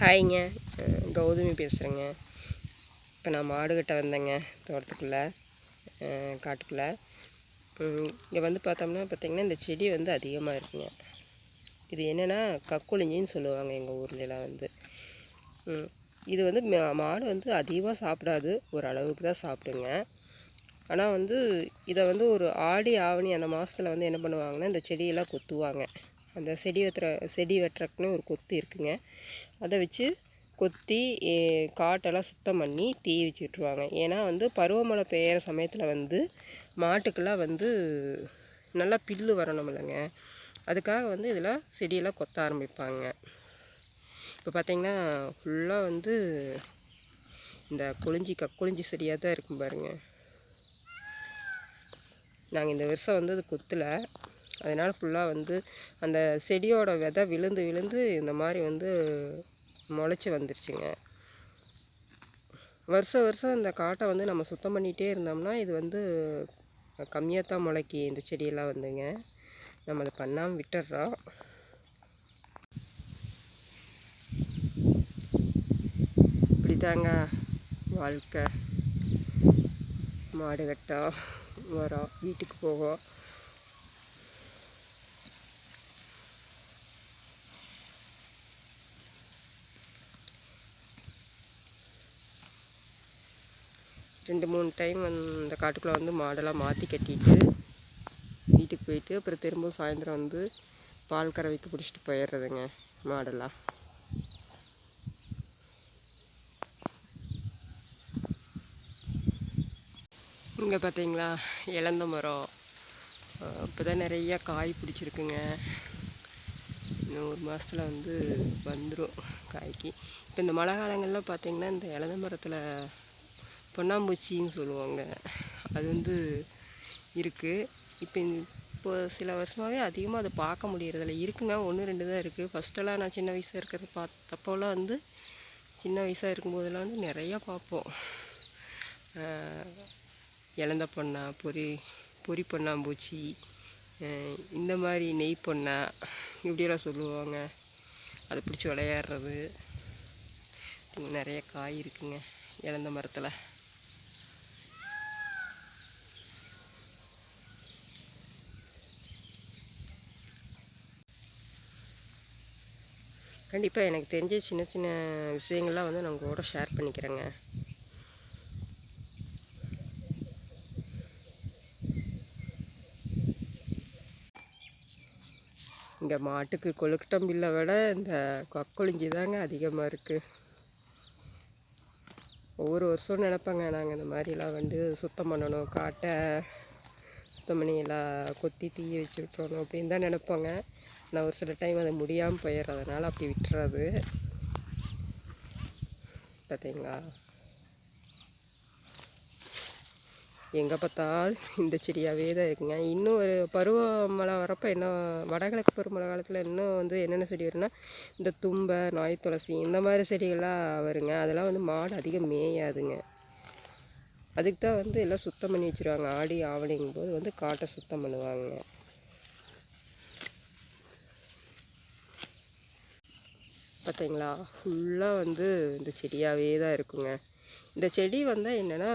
ஹாய்ங்க. கௌதமி பேசுகிறேங்க இப்போ நான் மாடுகிட்ட வந்தேங்க தோட்டத்துக்குள்ளே காட்டுக்குள்ளே. இங்கே வந்து பார்த்தோம்னா பார்த்திங்கன்னா இந்த செடி வந்து அதிகமாக இருக்குங்க. இது என்னென்னா கக்குழிஞ்சின்னு சொல்லுவாங்க எங்கள் ஊர்லலாம் வந்து. இது வந்து மாடு வந்து அதிகமாக சாப்பிடாது ஒரு அளவுக்கு தான் சாப்பிடுங்க. ஆனால் வந்து இதை வந்து ஒரு ஆடி ஆவணி அந்த மாதத்தில் வந்து என்ன பண்ணுவாங்கன்னா இந்த செடியெல்லாம் கொத்துவாங்க. அந்த செடி வெட்டுற செடி வெட்டுறக்குன்னு ஒரு கொத்து இருக்குங்க. அதை வச்சு கொத்தி காட்டெல்லாம் சுத்தம் பண்ணி தீ வச்சு விட்ருவாங்க ஏன்னா வந்து பருவமழை பெய்கிற சமயத்தில் வந்து மாட்டுக்கெல்லாம் வந்து நல்லா பில்லு வரணும் இல்லைங்க. அதுக்காக வந்து இதில் செடியெல்லாம் கொத்த ஆரம்பிப்பாங்க. இப்போ பார்த்தீங்கன்னா ஃபுல்லாக வந்து இந்த கொளிஞ்சி கக்குளிஞ்சி செடியாக தான் இருக்கும் பாருங்கள் நாங்கள் இந்த வருஷம் வந்து அது கொத்தலை. அதனால் ஃபுல்லாக வந்து அந்த செடியோட விதை விழுந்து விழுந்து இந்த மாதிரி வந்து முளைச்சி வந்துருச்சுங்க. வருஷம் வருஷம் இந்த காட்டை வந்து நம்ம சுத்தம் பண்ணிகிட்டே இருந்தோம்னா இது வந்து கம்மியாக தான் முளைக்கி இந்த செடியெல்லாம் வந்துங்க. நம்ம அதை பண்ணாமல் விட்டுடுறோம் இப்படிதாங்க வாழ்க்கை. மாடு கட்டோம் வரோம் வீட்டுக்கு போவோம். ரெண்டு மூணு டைம் அந்த காட்டுக்குள்ளே வந்து மாடெல்லாம் மாற்றி கட்டிட்டு வீட்டுக்கு போயிட்டு அப்புறம் திரும்ப சாயந்தரம் வந்து பால் கறவைக்கு பிடிச்சிட்டு போயிடுறதுங்க மாடெல்லாம். இங்கே பார்த்தீங்களா இழந்த மரம். இப்போ தான் நிறையா காய் பிடிச்சிருக்குங்க. இன்னும் ஒரு மாதத்தில் வந்து வந்துடும் காய்க்கு. இப்போ இந்த மழை காலங்கள்லாம் பார்த்தீங்கன்னா இந்த இழந்த மரத்தில் பொன்னாம்பூச்சின்னு சொல்லுவாங்க. அது வந்து இருக்குது இப்போ இப்போ சில வருஷமாகவே அதிகமாக அதை பார்க்க முடியறதில்ல. இருக்குங்க. ஒன்று ரெண்டு தான் இருக்குது ஃபஸ்ட்டெல்லாம் நான் சின்ன வயசாக இருக்கிறத பார்த்தப்போலாம் வந்து சின்ன வயசாக இருக்கும்போதெல்லாம் வந்து நிறையா பார்ப்போம் இழந்த பொண்ணா பொறி பொறி பொன்னாம்பூச்சி இந்த மாதிரி நெய் பொண்ணா இப்படியெல்லாம் சொல்லுவாங்க. அதை பிடிச்சி விளையாடுறது. நிறைய காய் இருக்குங்க. இழந்த மரத்தில். கண்டிப்பாக எனக்கு தெரிஞ்ச சின்ன சின்ன விஷயங்கள்லாம் வந்து நான் கூட ஷேர் பண்ணிக்கிறேங்க. இங்கே மாட்டுக்கு கொழுக்கட்டம்பில்லை விட இந்த கொக்கொழிஞ்சி தாங்க அதிகமாக இருக்குது ஒவ்வொரு வருஷம் நினப்பேங்க நாங்கள் இந்த மாதிரிலாம் வந்து சுத்தம் பண்ணணும் காட்டை சுத்தம் பண்ணி எல்லாம் கொத்தி தீய வச்சு விட்டுறணும் அப்படின்னு தான் நினப்போங்க. ஆனால் ஒரு சில டைம் அது முடியாமல் போயிடுறதுனால அப்படி விட்டுறது. பார்த்தீங்களா எங்கே பார்த்தாலும் இந்த செடியாகவே தான் இருக்குங்க. இன்னும் ஒரு பருவமழை வரப்போ என்ன வடகிழக்கு பருவமழை காலத்தில் இன்னும் வந்து என்னென்ன செடி வரும்னா இந்த தும்பை நாய் துளசி இந்த மாதிரி செடிகள்லாம் வருங்க. அதெல்லாம் வந்து மாடு அதிகம் மேயாதுங்க. அதுக்கு தான் வந்து எல்லாம் சுத்தம் பண்ணி வச்சுருவாங்க. ஆடி ஆவணிங்கும் போது வந்து காட்டை சுத்தம் பண்ணுவாங்க. பார்த்தீங்களா? ஃபுல்லாக வந்து இந்த செடியாகவே தான் இருக்குங்க. இந்த செடி வந்தால் என்னென்னா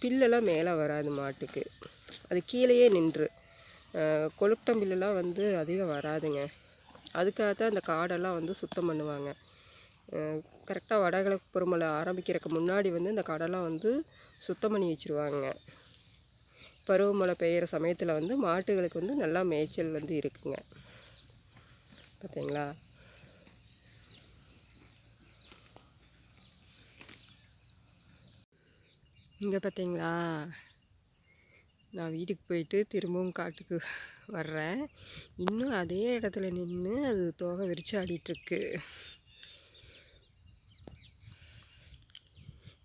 பில்லெல்லாம் மேலே வராது மாட்டுக்கு. அது கீழேயே நின்று. கொழுட்டம் பில்லுலாம் வந்து அதிகம் வராதுங்க. அதுக்காக தான் அந்த காடெல்லாம் வந்து சுத்தம் பண்ணுவாங்க. கரெக்டாக வடகிழக்கு பொறுமலை ஆரம்பிக்கிறதுக்கு முன்னாடி வந்து இந்த காடெல்லாம் வந்து சுத்தம் பண்ணி வச்சுருவாங்க. பருவமழை பெய்கிற சமயத்தில் வந்து மாட்டுகளுக்கு வந்து நல்லா மேய்ச்சல் வந்து இருக்குங்க. பார்த்தீங்களா? இங்கே பார்த்தீங்களா நான் வீட்டுக்கு போயிட்டு திரும்பவும் காட்டுக்கு வர்றேன். இன்னும் அதே இடத்துல நின்று அது தோகை விரிச்சு ஆடிட்டுருக்கு.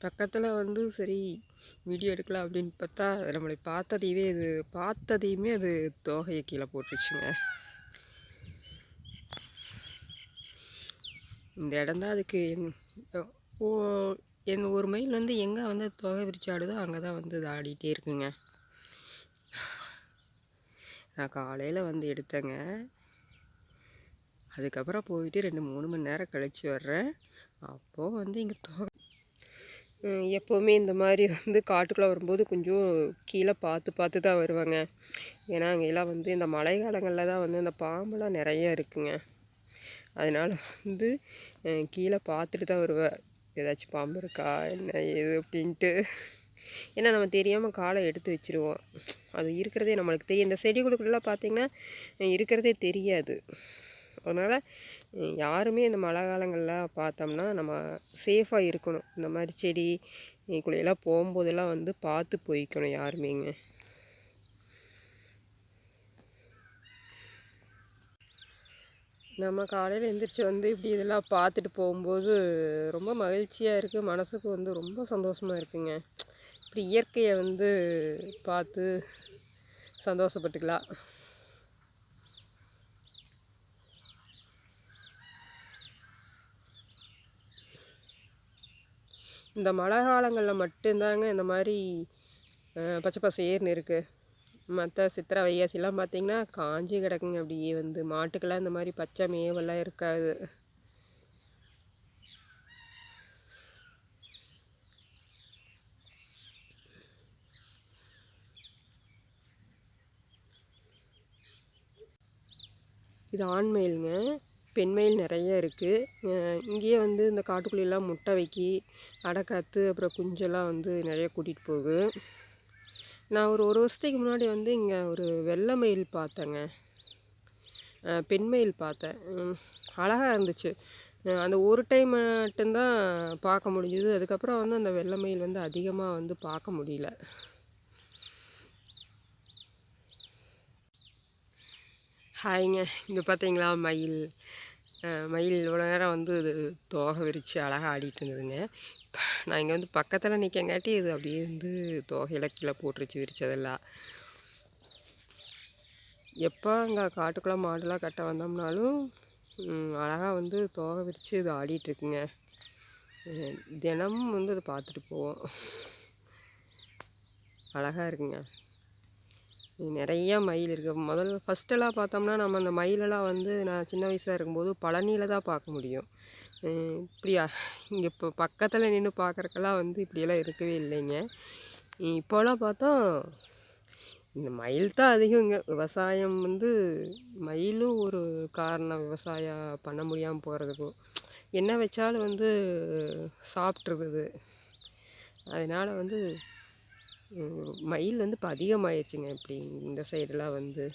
பக்கத்தில் வந்து சரி வீடியோ எடுக்கலாம் அப்படின்னு பார்த்தா அது நம்மளை பார்த்ததையவே இது பார்த்ததையுமே அது தோகையை கீழே போட்டுருச்சுங்க. இந்த இடம்தான் அதுக்கு என் ஓ என் ஒரு மயில் வந்து எங்கே வந்து தொகை விரிச்சு ஆடுதோ அங்கே தான் வந்து இது ஆடிட்டே இருக்குங்க. நான் காலையில் வந்து எடுத்தேங்க. அதுக்கப்புறம் போயிட்டு ரெண்டு மூணு மணி நேரம் கழித்து வர்றேன். அப்போது வந்து இங்கே தொகை எப்போவுமே இந்த மாதிரி வந்து காட்டுக்குள்ளே வரும்போது கொஞ்சம் கீழே பார்த்து பார்த்து தான் வருவாங்க. ஏன்னா அங்கெல்லாம் வந்து இந்த மழை காலங்களில் தான் வந்து இந்த பாம்பெல்லாம் நிறைய இருக்குங்க. அதனால் வந்து கீழே பார்த்துட்டு தான் வருவேன். ஏதாச்சும் பாம்பு இருக்கா என்ன ஏது அப்படின்ட்டு. ஏன்னா நம்ம தெரியாமல் காலை எடுத்து வச்சுருவோம். அது இருக்கிறதே நம்மளுக்கு தெரியும். இந்த செடிகளுக்குள்ளெலாம் பார்த்திங்கன்னா இருக்கிறதே தெரியாது. அதனால் யாருமே இந்த மழை காலங்களில் பார்த்தோம்னா நம்ம சேஃபாக இருக்கணும். இந்த மாதிரி செடி குள்ளையெல்லாம் போகும்போதெல்லாம் வந்து பார்த்து போய்க்கணும் யாருமேங்க. நம்ம காலையில் எழுந்திரிச்சு வந்து இப்படி இதெல்லாம் பார்த்துட்டு போகும்போது ரொம்ப மகிழ்ச்சியாக இருக்குது மனசுக்கு வந்து ரொம்ப சந்தோஷமாக இருக்குங்க. இப்படி இயற்கையை வந்து பார்த்து சந்தோஷப்பட்டுக்கலாம். இந்த மழை காலங்களில் மட்டும்தாங்க இந்த மாதிரி பச்சை பசேர்னு இருக்குது மற்ற சித்திரை வையாசிலாம் பார்த்திங்கன்னா காஞ்சி கிடக்குங்க. அப்படியே வந்து மாட்டுக்கெல்லாம் இந்த மாதிரி பச்சை மேவெல்லாம் இருக்காது. இது ஆண்மயிலுங்க பெண்மயில் நிறைய இருக்குது இங்கேயே வந்து இந்த காட்டுக்குள்ளெல்லாம் முட்டை வைக்கி அடைக்காத்து அப்புறம் குஞ்செல்லாம் வந்து நிறைய கூட்டிகிட்டு போகுது நான் ஒரு ஒரு வருஷத்துக்கு முன்னாடி வந்து இங்கே ஒரு வெள்ளை மயில் பார்த்தேங்க. பெண் மயில் பார்த்தேன். அழகாக இருந்துச்சு. அந்த ஒரு டைம் மட்டும்தான் பார்க்க முடிஞ்சுது. அதுக்கப்புறம் வந்து அந்த வெள்ளை மயில் வந்து அதிகமாக வந்து பார்க்க முடியல. ஹாய்ங்க. இங்கே பார்த்தீங்களா மயில். மயில் இவ்வளோ நேரம் வந்து இது தோகை விரித்து அழகாக ஆடிட்டு இருந்ததுங்க. நான் இங்கே வந்து பக்கத்தில் நிற்கங்காட்டி இது அப்படியே வந்து தோகையில் கீழே போட்டுருச்சு விரிச்சதெல்லாம். எப்போ அங்கே காட்டுக்குள்ளே மாடெல்லாம் கட்ட வந்தோம்னாலும் அழகாக வந்து தோகை விரித்து இது ஆடிட்டுருக்குங்க. தினமும் வந்து அதை பார்த்துட்டு போவோம். அழகாக இருக்குங்க. நிறைய மயில் இருக்குது முதல்ல ஃபஸ்ட்டெல்லாம் பார்த்தோம்னா நம்ம அந்த மயிலெல்லாம் வந்து நான் சின்ன வயசாக இருக்கும்போது பழனியில் தான் பார்க்க முடியும். இப்படியா இங்கே இப்போ பக்கத்தில் நின்று பார்க்குறக்கெல்லாம் வந்து இப்படியெல்லாம் இருக்கவே இல்லைங்க. இப்போலாம் பார்த்தா இந்த மயில் தான் அதிகம் இங்கே விவசாயம் வந்து மயிலும் ஒரு காரணம். விவசாயம் பண்ண முடியாமல் போகிறதுக்கும் என்ன வச்சாலும் வந்து சாப்பிட்ருக்குது அதனால் வந்து மயில் வந்து இப்போ அதிகமாகிடுச்சிங்க இப்படி இந்த சைடெலாம் வந்து.